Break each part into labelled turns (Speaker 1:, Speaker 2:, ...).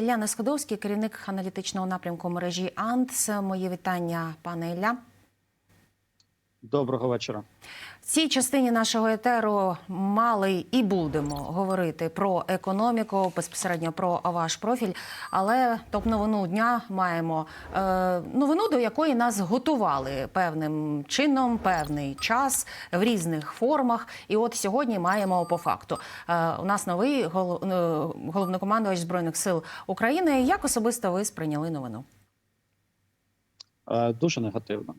Speaker 1: Ілля Несходовський, керівник аналітичного напрямку мережі АНТС. Моє вітання, пане Ілля.
Speaker 2: Доброго вечора.
Speaker 1: В цій частині нашого етеру мали і будемо говорити про економіку, безпосередньо про ваш профіль. Але топ новину дня маємо е, новину, до якої нас готували певним чином, певний час в різних формах. І от сьогодні маємо по факту. Е, у нас новий гол, е, головнокомандувач збройних сил України. Як особисто ви сприйняли новину?
Speaker 2: Е, Дуже негативно.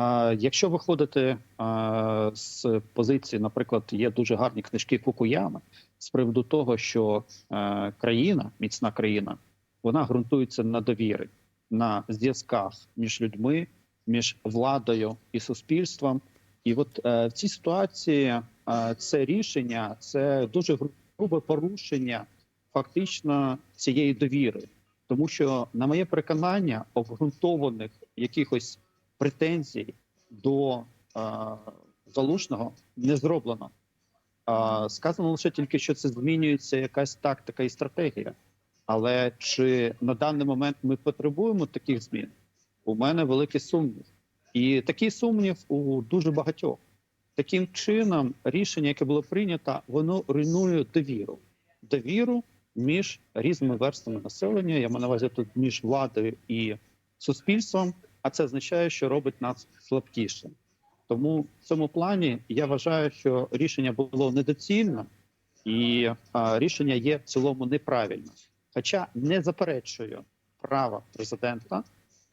Speaker 2: Е, Якщо виходити з позиції, наприклад, є дуже гарні книжки Фукуями з приводу того, що е, країна, міцна країна, вона ґрунтується на довірі, на зв'язках між людьми, між владою і суспільством. І от е, в цій ситуації е, це рішення, це дуже грубе порушення фактично цієї довіри. Тому що, на моє переконання, обґрунтованих якихось претензій до е, залужного не зроблено. Е, сказано лише тільки, що це змінюється якась тактика і стратегія. Але чи на даний момент ми потребуємо таких змін? У мене великий сумнів. І такий сумнів у дуже багатьох. Таким чином, рішення, яке було прийнято, воно руйнує довіру. Довіру між різними верствами населення. Я маю на увазі тут між владою і суспільством, а це означає, що робить нас слабкішим. Тому в цьому плані я вважаю, що рішення було недоцільне, і а, рішення є в цілому неправильне. Хоча не заперечую права президента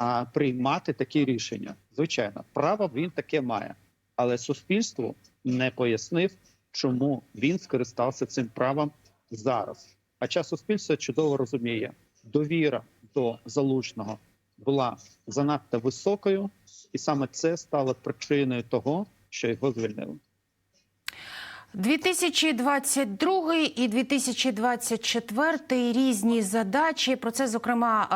Speaker 2: а приймати такі рішення. Звичайно, право він таке має, але суспільству не пояснив, чому він скористався цим правом зараз. Хоча суспільство чудово розуміє, довіра до залужного була занадто високою, і саме це стало причиною того, що його звільнили.
Speaker 1: 2022 і 2024 різні задачі. Про це зокрема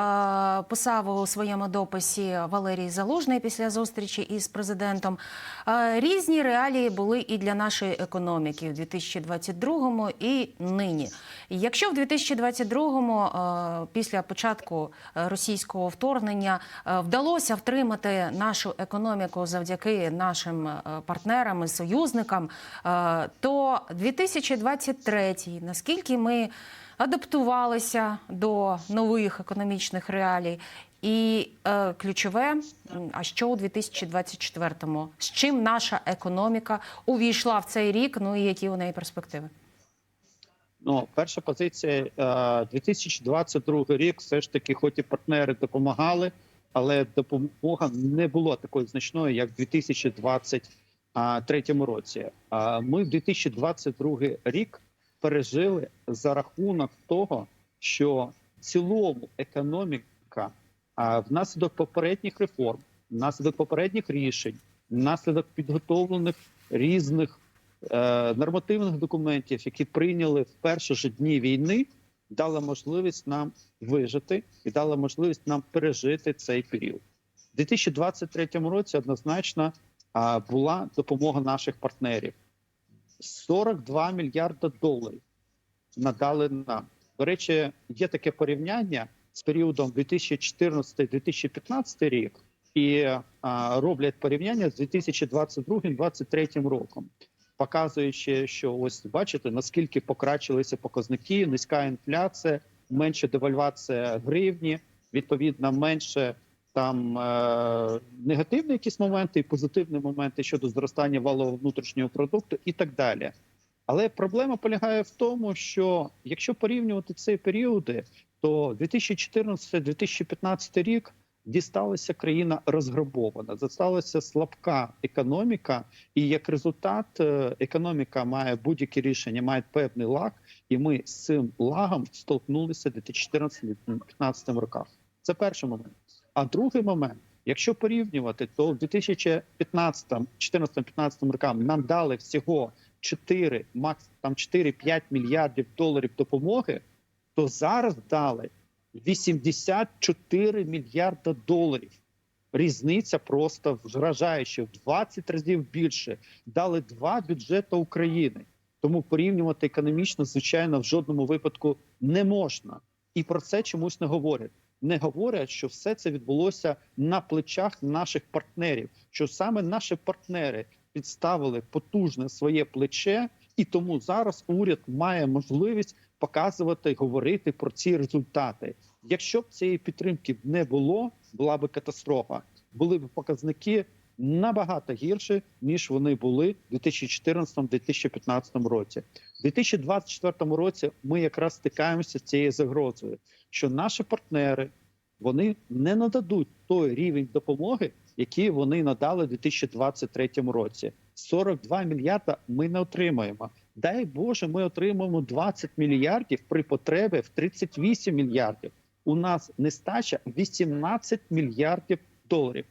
Speaker 1: е, писав у своєму дописі Валерій Залужний після зустрічі із президентом. Е, Різні реалії були і для нашої економіки в 2022 і нині. Якщо в 2022 е, після початку російського вторгнення вдалося втримати нашу економіку завдяки нашим партнерам і союзникам, то 2023, наскільки ми адаптувалися до нових економічних реалій, і е, ключове, а що у 2024-му? З чим наша економіка увійшла в цей рік? Ну і які у неї перспективи?
Speaker 2: Ну, перша позиція е, 2022 рік, все ж таки, хоч і партнери допомагали, але допомога не була такою значною, як 2020 третьому році. а Ми в 2022 рік пережили за рахунок того, що в цілому економіка внаслідок попередніх реформ, внаслідок попередніх рішень, внаслідок підготовлених різних е, нормативних документів, які прийняли в перші ж дні війни. Дала можливість нам вижити і дала можливість нам пережити цей період У 2023 році. Однозначно була допомога наших партнерів. 42 мільярда доларів надали нам. До речі, є таке порівняння з періодом 2014-2015 рік і а, роблять порівняння з 2022-2023 роком, показуючи, що ось бачите наскільки покращилися показники, низька інфляція, менше девальвація гривні, відповідно, менше там е, негативні якісь моменти і позитивні моменти щодо зростання валового внутрішнього продукту і так далі. Але проблема полягає в тому, що якщо порівнювати ці періоди, то 2014-2015 рік дісталася країна розграбована, зосталася слабка економіка, і як результат, е, економіка має будь-які рішення, має певний лаг, і ми з цим лагом столкнулися в 2014-2015 роках. Це перший момент. А другий момент, якщо порівнювати, то в 2015-2014-2015 рокам нам дали всього 4, макс там 4-5 мільярдів доларів допомоги, то зараз дали 84 мільярда доларів. Різниця просто вражаюча в 20 разів більше. Дали два бюджети України. Тому порівнювати економічно, звичайно, в жодному випадку не можна. і про це чомусь не говорять. Не говорять, що все це відбулося на плечах наших партнерів. Що саме наші партнери підставили потужне своє плече, і тому зараз уряд має можливість показувати, говорити про ці результати. Якщо б цієї підтримки не було, була б катастрофа. Були б показники набагато гірші, ніж вони були в 2014-2015 році. У 2024 році ми якраз стикаємося з цією загрозою, що наші партнери вони не нададуть той рівень допомоги, який вони надали у 2023 році. 42 мільярда ми не отримаємо. Дай Боже, ми отримаємо 20 мільярдів при потребі в 38 мільярдів. У нас нестача 18 мільярдів доларів.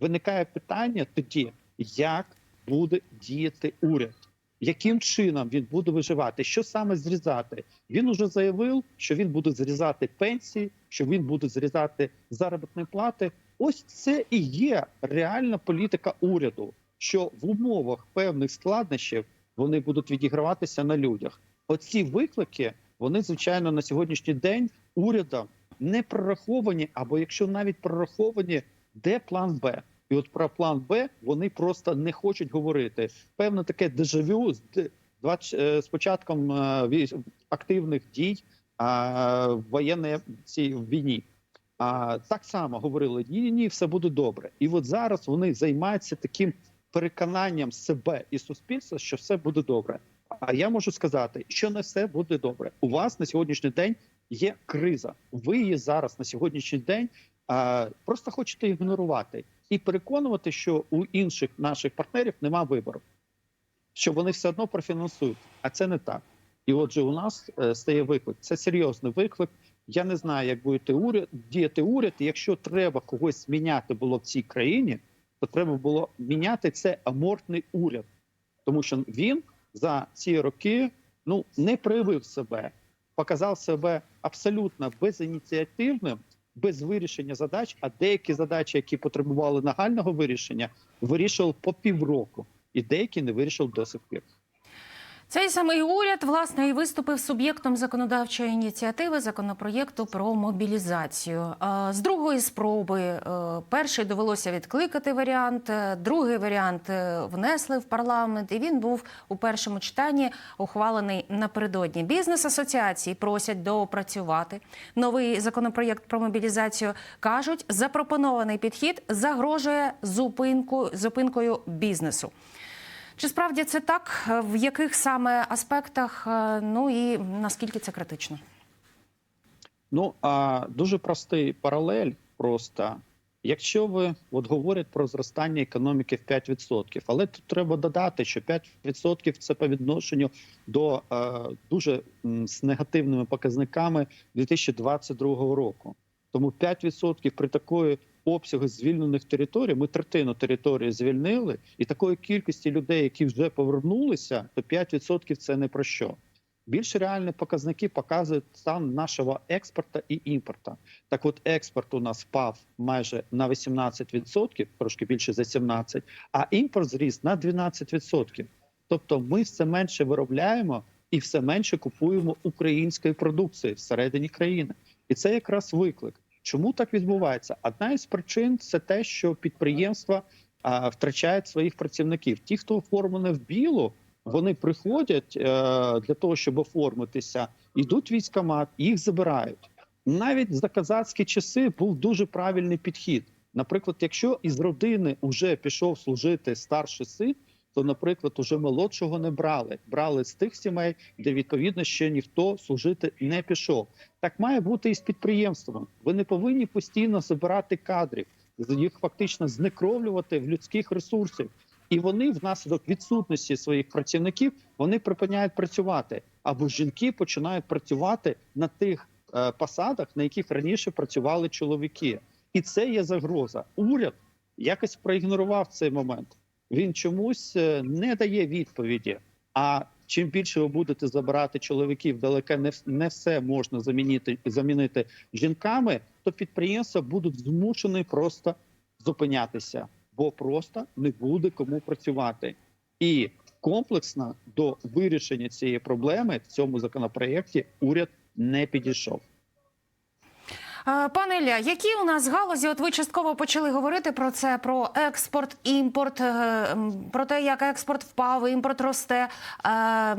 Speaker 2: Виникає питання тоді, як буде діяти уряд, яким чином він буде виживати, що саме зрізати. Він уже заявив, що він буде зрізати пенсії, що він буде зрізати заробітні плати. Ось це і є реальна політика уряду, що в умовах певних складнощів вони будуть відіграватися на людях. Оці виклики вони звичайно на сьогоднішній день урядом не прораховані, або якщо навіть прораховані, де план Б? І от про план Б вони просто не хочуть говорити. Певно, таке дежавю з е, початком е, активних дій а, в воєнній цій війні. А так само говорили: ні, ні, все буде добре. І от зараз вони займаються таким переконанням себе і суспільства, що все буде добре. А я можу сказати, що не все буде добре. У вас на сьогоднішній день є криза. Ви її зараз на сьогоднішній день а, просто хочете ігнорувати і переконувати, що у інших наших партнерів нема вибору, що вони все одно профінансують. А це не так. І отже, у нас е, стає виклик. Це серйозний виклик. Я не знаю, як буде уряд діяти уряд. Якщо треба когось зміняти було в цій країні, то треба було міняти це амортний уряд, тому що він за ці роки ну не проявив себе, показав себе абсолютно безініціативним, без вирішення задач. А деякі задачі, які потребували нагального вирішення, вирішував по півроку, і деякі не вирішив до сих пір.
Speaker 1: Цей самий уряд власне і виступив суб'єктом законодавчої ініціативи законопроєкту про мобілізацію. Е, З другої спроби е, перший довелося відкликати варіант, е, другий варіант внесли в парламент, і він був у першому читанні ухвалений напередодні. Бізнес асоціації просять доопрацювати новий законопроєкт про мобілізацію. кажуть, запропонований підхід загрожує зупинку зупинкою бізнесу. Чи справді це так? В яких саме аспектах? е, Ну і наскільки це критично?
Speaker 2: Ну а дуже простий паралель. Просто якщо ви от говорять про зростання економіки в 5%, але тут треба додати, що 5% – це по відношенню до е, дуже м, з негативними показниками 2022 року. Тому 5% при такої обсягу звільнених територій, ми третину території звільнили, і такої кількості людей, які вже повернулися, то 5% – це не про що. Більш реальні показники показують стан нашого експорту і імпорту. Так, от експорт у нас впав майже на 18%, трошки більше за 17%, а імпорт зріс на 12%. Тобто, ми все менше виробляємо і все менше купуємо української продукції всередині країни, і це якраз виклик. Чому так відбувається? Одна із причин це те, що підприємства а, втрачають своїх працівників. Ті, хто оформлений в білу, вони приходять е, для того, щоб оформитися, йдуть в військкомат, їх забирають. Навіть за казацькі часи був дуже правильний підхід. Наприклад, якщо із родини вже пішов служити старший син, то, наприклад, уже молодшого не брали. Брали з тих сімей, де відповідно ще ніхто служити не пішов. Так має бути і з підприємством. Ви не повинні постійно забирати кадрів, їх фактично знекровлювати в людських ресурсів. І вони внаслідок відсутності своїх працівників вони припиняють працювати. Або жінки починають працювати на тих е, посадах, на яких раніше працювали чоловіки, і це є загроза. Уряд якось проігнорував цей момент. Він чомусь е, не дає відповіді. А чим більше ви будете забирати чоловіків, далеко не, не все можна замінити замінити жінками, то підприємства будуть змушені просто зупинятися, бо просто не буде кому працювати. І комплексно до вирішення цієї проблеми в цьому законопроєкті уряд не підійшов.
Speaker 1: Е, Пане Ілля, які у нас галузі? От ви частково почали говорити про це: про експорт, імпорт, е, про те, як експорт впав, імпорт росте. Е,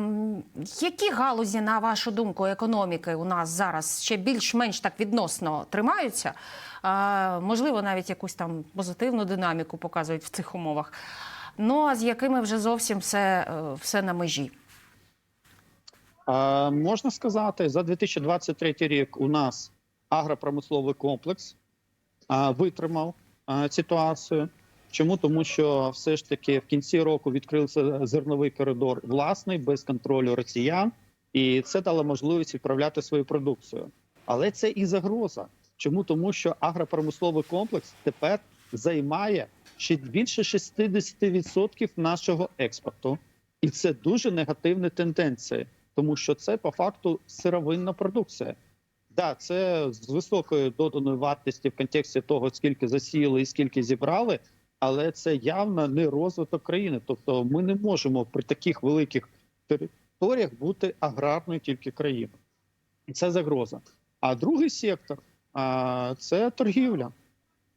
Speaker 1: Які галузі, на вашу думку, економіки у нас зараз ще більш-менш так відносно тримаються? Можливо, навіть якусь там позитивну динаміку показують в цих умовах. Ну а з якими вже зовсім все, все на межі.
Speaker 2: Можна сказати, за 2023 рік у нас агропромисловий комплекс витримав ситуацію. Чому? Тому що все ж таки в кінці року відкрився зерновий коридор власний без контролю росіян, і це дало можливість відправляти свою продукцію. Але це і загроза. Чому? Тому що агропромисловий комплекс тепер займає ще більше 60% нашого експорту, і це дуже негативна тенденція тому що це по факту сировинна продукція. Да, це з високою доданою вартістю в контексті того, скільки засіяли і скільки зібрали, але це явно не розвиток країни. Тобто, ми не можемо при таких великих територіях бути аграрною тільки країною. Це загроза. А другий сектор це торгівля.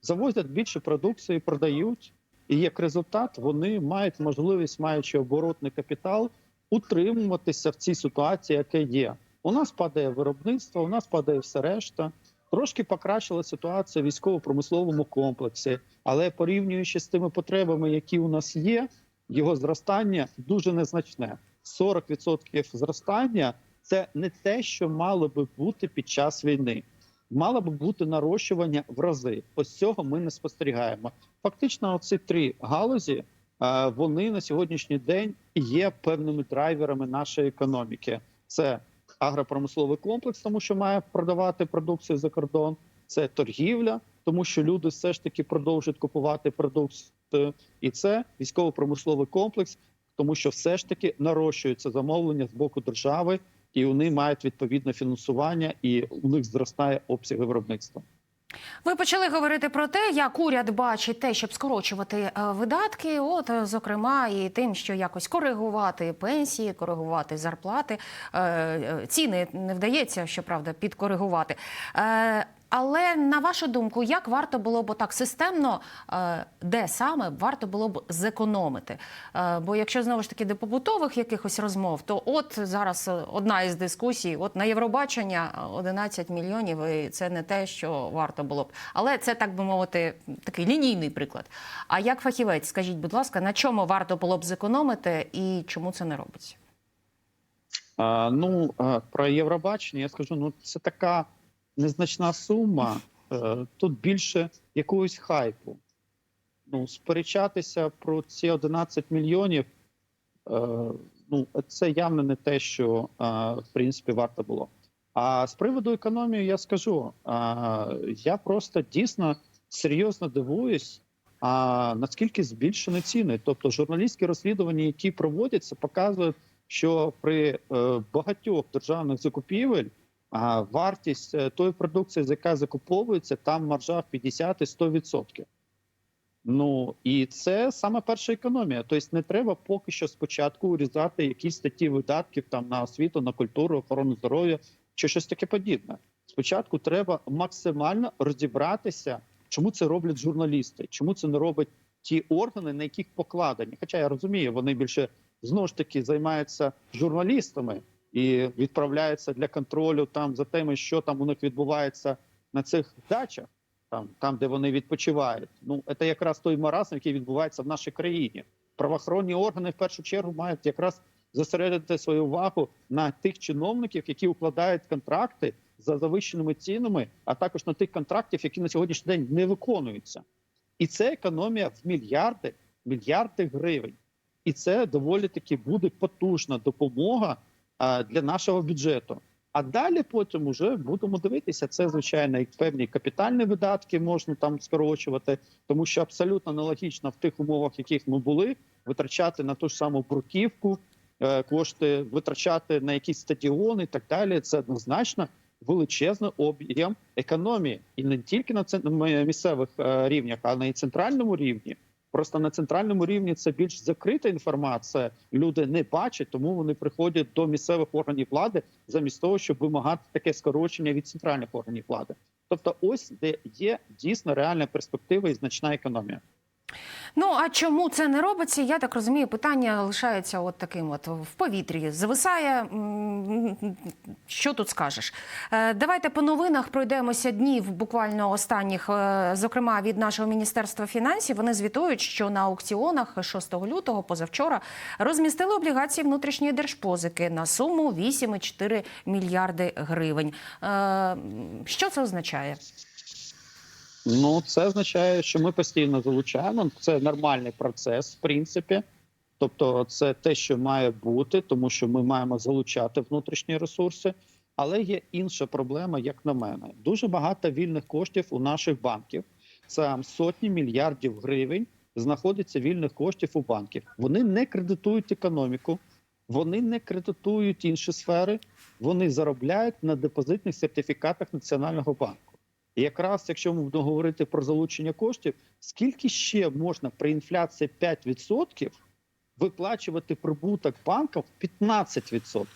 Speaker 2: Завозять більше продукції, продають, і як результат вони мають можливість, маючи оборотний капітал, утримуватися в цій ситуації, яка є. У нас падає виробництво, у нас падає все решта. Трошки покращила ситуація в військово-промисловому комплексі, але порівнюючи з тими потребами, які у нас є, його зростання дуже незначне. 40% зростання це не те, що мало би бути під час війни. Мало би бути нарощування в рази. Ось цього ми не спостерігаємо. Фактично, оці три галузі е, вони на сьогоднішній день є певними драйверами нашої економіки. Це агропромисловий комплекс, тому що має продавати продукцію за кордон. Це торгівля, тому що люди все ж таки продовжують купувати продукцію, і це військово-промисловий комплекс, тому що все ж таки нарощується замовлення з боку держави, і вони мають відповідне фінансування, і у них зростає обсяг виробництва.
Speaker 1: Ви почали говорити про те, як уряд бачить те, щоб скорочувати е, видатки. От, е, зокрема, і тим, що якось коригувати пенсії, коригувати зарплати. Е, Ціни не вдається, щоправда, підкоригувати. Але на вашу думку, як варто було б так системно, е, де саме варто було б зекономити? Е, Бо якщо знову ж таки до побутових якихось розмов, то от зараз е, одна із дискусій: от на Євробачення 11 мільйонів, і це не те, що варто було б. Але це так би мовити, такий лінійний приклад. А як фахівець, скажіть, будь ласка, на чому варто було б зекономити і чому це не робиться?
Speaker 2: Ну про Євробачення я скажу: ну це така незначна сума. Е, Тут більше якогось хайпу. Ну, сперечатися про ці 11 мільйонів. е, Ну, це явно не те, що е, в принципі варто було. А з приводу економії я скажу: я просто дійсно серйозно дивуюсь, а наскільки збільшені ціни. Тобто, журналістські розслідування, які проводяться, показують, що при багатьох державних закупівель а вартість е, тої продукції, яка закуповується, там маржа в 50-100%. Ну і це саме перша економія. Тобто не треба поки що спочатку урізати якісь статті видатків там на освіту, на культуру, охорону здоров'я чи щось таке подібне. Спочатку треба максимально розібратися, чому це роблять журналісти, чому це не роблять ті органи, на яких покладені. Хоча я розумію, вони більше знову ж таки займаються журналістами і відправляються для контролю там за тими, що там у них відбувається на цих дачах, там, там де вони відпочивають. Ну це якраз той маразм, який відбувається в нашій країні. Правоохоронні органи в першу чергу мають якраз зосередити свою увагу на тих чиновників, які укладають контракти за завищеними цінами, а також на тих контрактів, які на сьогоднішній день не виконуються. І це економія в мільярди, мільярди гривень. І це доволі таки буде потужна допомога для нашого бюджету. А далі потім уже будемо дивитися. Це звичайно і певні капітальні видатки можна там скорочувати, тому що абсолютно нелогічно в тих умовах, в яких ми були, витрачати на ту ж саму бруківку, е, кошти витрачати на якісь стадіони і так далі. Це однозначно величезний об'єм економії, і не тільки на місцевих е, рівнях, а на центральному рівні. Просто на центральному рівні це більш закрита інформація. Люди не бачать, тому вони приходять до місцевих органів влади замість того, щоб вимагати таке скорочення від центральних органів влади. Тобто, ось де є дійсно реальна перспектива і значна економія.
Speaker 1: Ну а чому це не робиться? Я так розумію, питання лишається от таким: от в повітрі зависає. Що тут скажеш? Е, Давайте по новинах пройдемося днів буквально останніх, е, зокрема від нашого міністерства фінансів. Вони звітують, що на аукціонах 6 лютого, позавчора, розмістили облігації внутрішньої держпозики на суму 8,4 мільярди гривень. Е, Що це означає?
Speaker 2: Ну, це означає, що ми постійно залучаємо. Це нормальний процес, в принципі. Тобто, це те, що має бути, тому що ми маємо залучати внутрішні ресурси. Але є інша проблема, як на мене. Дуже багато вільних коштів у наших банків. Це сотні мільярдів гривень знаходиться вільних коштів у банків. Вони не кредитують економіку, вони не кредитують інші сфери, вони заробляють на депозитних сертифікатах Національного банку. І якраз якщо ми будемо говорити про залучення коштів, скільки ще можна при інфляції 5% виплачувати прибуток банків 15%?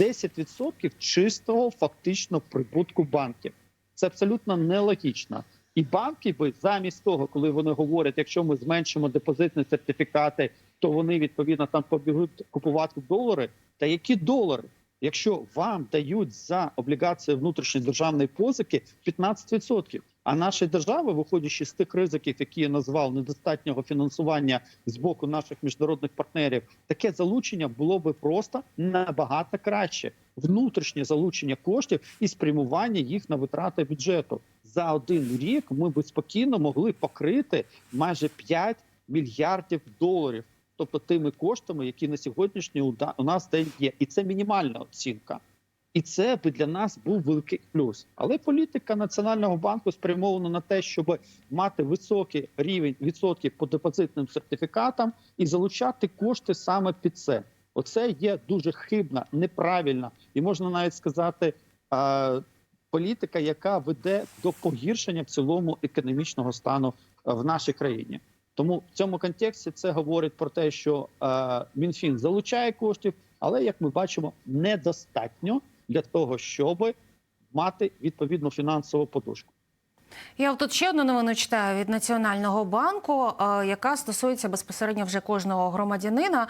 Speaker 2: 10% чистого фактично прибутку банків. Це абсолютно нелогічно. І банки би замість того, коли вони говорять, якщо ми зменшимо депозитні сертифікати, то вони відповідно там побігуть купувати долари. Та які долари? Якщо вам дають за облігації внутрішньої державної позики 15%, а наша держава, виходячи з тих ризиків, які я назвав недостатнього фінансування з боку наших міжнародних партнерів, таке залучення було би просто набагато краще. Внутрішнє залучення коштів і спрямування їх на витрати бюджету за один рік. Ми би спокійно могли покрити майже 5 мільярдів доларів тобто тими коштами, які на сьогоднішній у нас день є, і це мінімальна оцінка. І це би для нас був великий плюс. Але політика національного банку спрямована на те, щоб мати високий рівень відсотків по депозитним сертифікатам і залучати кошти саме під це. Оце є дуже хибна, неправильна і можна навіть сказати. Політика, яка веде до погіршення в цілому економічного стану в нашій країні. Тому в цьому контексті це говорить про те, що е, Мінфін залучає коштів, але як ми бачимо, недостатньо для того, щоб мати відповідну фінансову подушку.
Speaker 1: Я тут ще одну новину читаю від Національного банку, е, яка стосується безпосередньо вже кожного громадянина.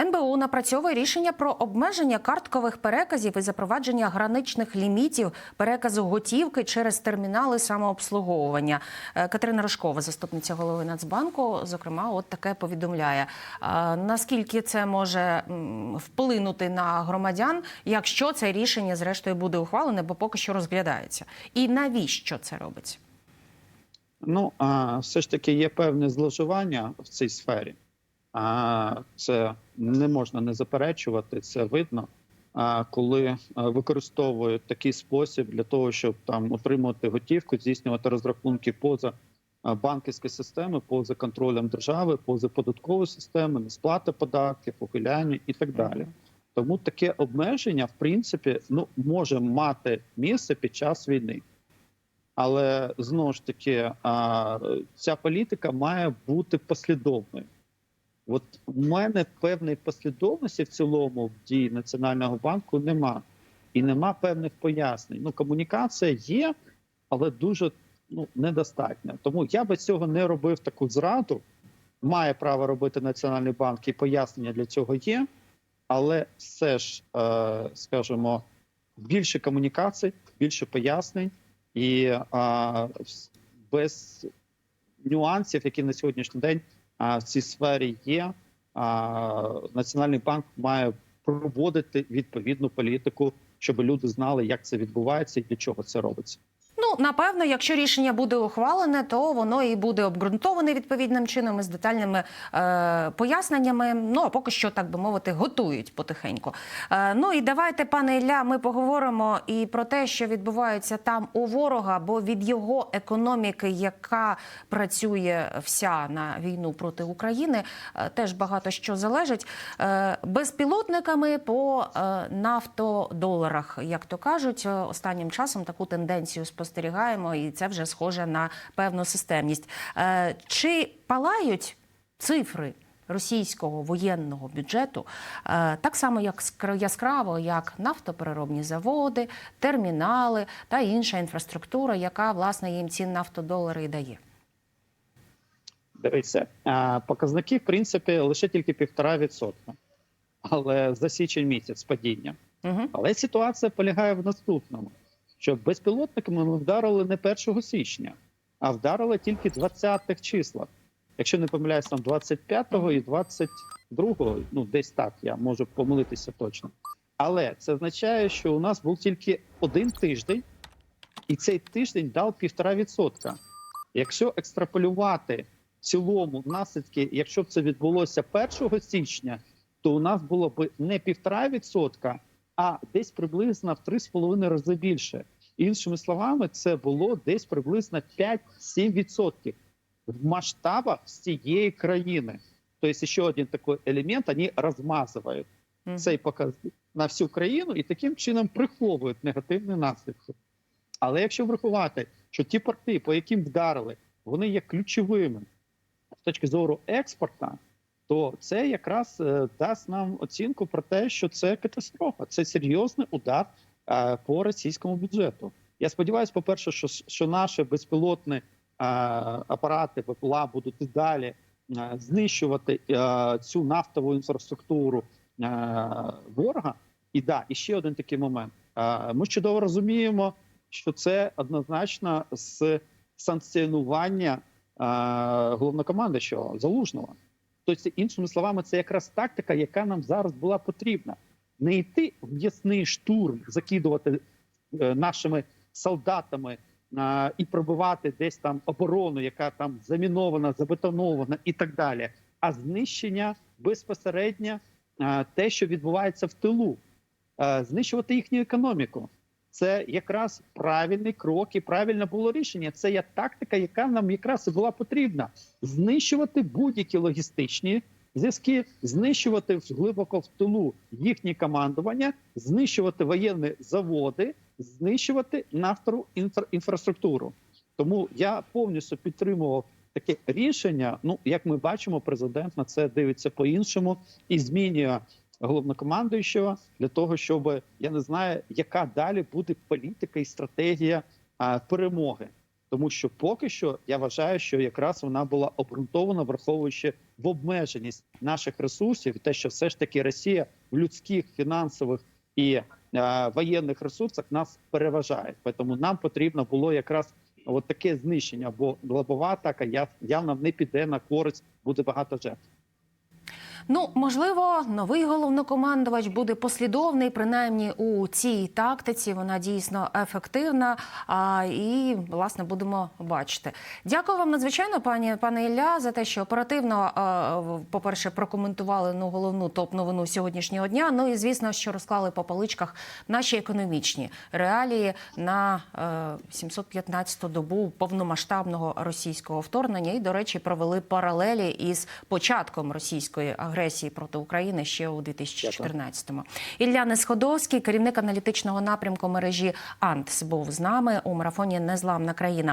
Speaker 1: НБУ напрацьовує рішення про обмеження карткових переказів і запровадження граничних лімітів переказу готівки через термінали самообслуговування. Е, Катерина Рожкова, заступниця голови Нацбанку, зокрема, от таке повідомляє. Е, Наскільки це може вплинути на громадян, якщо це рішення зрештою буде ухвалене, бо поки що розглядається, і навіщо це робиться?
Speaker 2: Ну а все ж таки є певне зловживання в цій сфері. А це не можна не заперечувати, це видно. А коли використовують такий спосіб для того, щоб там отримувати готівку, здійснювати розрахунки поза а, банківської системи, поза контролем держави, поза податкової системи, несплата податків, ухиляння і так далі. Тому таке обмеження, в принципі, ну може мати місце під час війни. Але знову ж таки, ця політика має бути послідовною. От у мене певної послідовності в цілому в дії Національного банку нема. І нема певних пояснень. Ну, комунікація є, але дуже ну, недостатня. Тому я би цього не робив таку зраду. Має право робити Національний банк і пояснення для цього є. Але все ж, е, скажімо, більше комунікацій, більше пояснень і е, без нюансів, які на сьогоднішній день в цій сфері є. А, Національний банк має проводити відповідну політику, щоб люди знали, як це відбувається і для чого це робиться.
Speaker 1: Напевно, якщо рішення буде ухвалене, то воно і буде обґрунтоване відповідним чином із детальними е, поясненнями. Ну а поки що, так би мовити, готують потихеньку. Е, ну і давайте, пане Ілля, ми поговоримо і про те, що відбувається там у ворога, бо від його економіки, яка працює вся на війну проти України, е, теж багато що залежить. Е, безпілотниками по е, нафтодоларах, як то кажуть, е, останнім часом таку тенденцію спостерігаємо, і це вже схоже на певну системність. Е, Чи палають цифри російського воєнного бюджету е, так само як яскраво, як нафтопереробні заводи, термінали та інша інфраструктура, яка власне їм ці нафтодолари і дає.
Speaker 2: Дивіться, показники, в принципі, лише тільки півтора відсотка. Але за січень місяць падіння.
Speaker 1: Угу.
Speaker 2: Але ситуація полягає в наступному: що безпілотниками ми вдарили не 1 січня, а вдарили тільки 20-х числах. Якщо не помиляюсь, там 25-го і 22-го, ну десь так, я можу помилитися точно. Але це означає, що у нас був тільки один тиждень, і цей тиждень дав півтора відсотка. Якщо екстраполювати в цілому наслідки, якщо б це відбулося 1 січня, то у нас було б не півтора відсотка, а десь приблизно в 3,5 рази більше. Іншими словами, це було десь приблизно 5-7% в масштабах всієї країни. Тобто, ще один такий елемент, вони розмазують цей показник на всю країну і таким чином приховують негативні наслідки. Але якщо врахувати, що ті порти, по яким вдарили, вони є ключовими з точки зору експорту, то це якраз е, дасть нам оцінку про те, що це катастрофа, це серйозний удар по російському бюджету. Я сподіваюся, по-перше, що, що наші безпілотні е, апарати БПЛА будуть і далі е, знищувати е, цю нафтову інфраструктуру е, ворога. І да, і ще один такий момент. Е, Ми чудово розуміємо, що це однозначно з санкціонування е, головнокомандуючого залужного. Тобто, іншими словами, це якраз тактика, яка нам зараз була потрібна. Не йти в ясний штурм, закидувати е, нашими солдатами е, і пробивати десь там оборону, яка там замінована, забетонована і так далі. А знищення безпосередньо е, те, що відбувається в тилу, знищувати їхню економіку. Це якраз правильний крок і правильне було рішення. Це є тактика, яка нам якраз і була потрібна: знищувати будь-які логістичні зв'язки, знищувати глибоко в тилу їхнє командування, знищувати воєнні заводи, знищувати нафтову інфра- інфраструктуру. Тому я повністю підтримував таке рішення. Ну, як ми бачимо, президент на це дивиться по-іншому і змінює головнокомандуючого для того, щоб я не знаю, яка далі буде політика і стратегія а, перемоги. Тому що поки що я вважаю, що якраз вона була обґрунтована, враховуючи в обмеженість наших ресурсів, те, що все ж таки Росія в людських, фінансових і е, воєнних ресурсах нас переважає. Тому нам потрібно було якраз от таке знищення, бо лобова атака яв- явно не піде на користь, буде багато жертв.
Speaker 1: Ну, можливо, новий головнокомандувач буде послідовний, принаймні у цій тактиці. Вона дійсно ефективна. А, і власне будемо бачити. Дякую вам надзвичайно, пані пане Ілля, за те, що оперативно, а, в- по-перше, прокоментували ну головну топ-новину сьогоднішнього дня. Ну і звісно, що розклали по поличках наші економічні реалії на е, 715-ту добу повномасштабного російського вторгнення. І, до речі, провели паралелі із початком російської агресії проти України ще у 2014-му. Ілля Несходовський, керівник аналітичного напрямку мережі АНТС, був з нами у марафоні Незламна країна.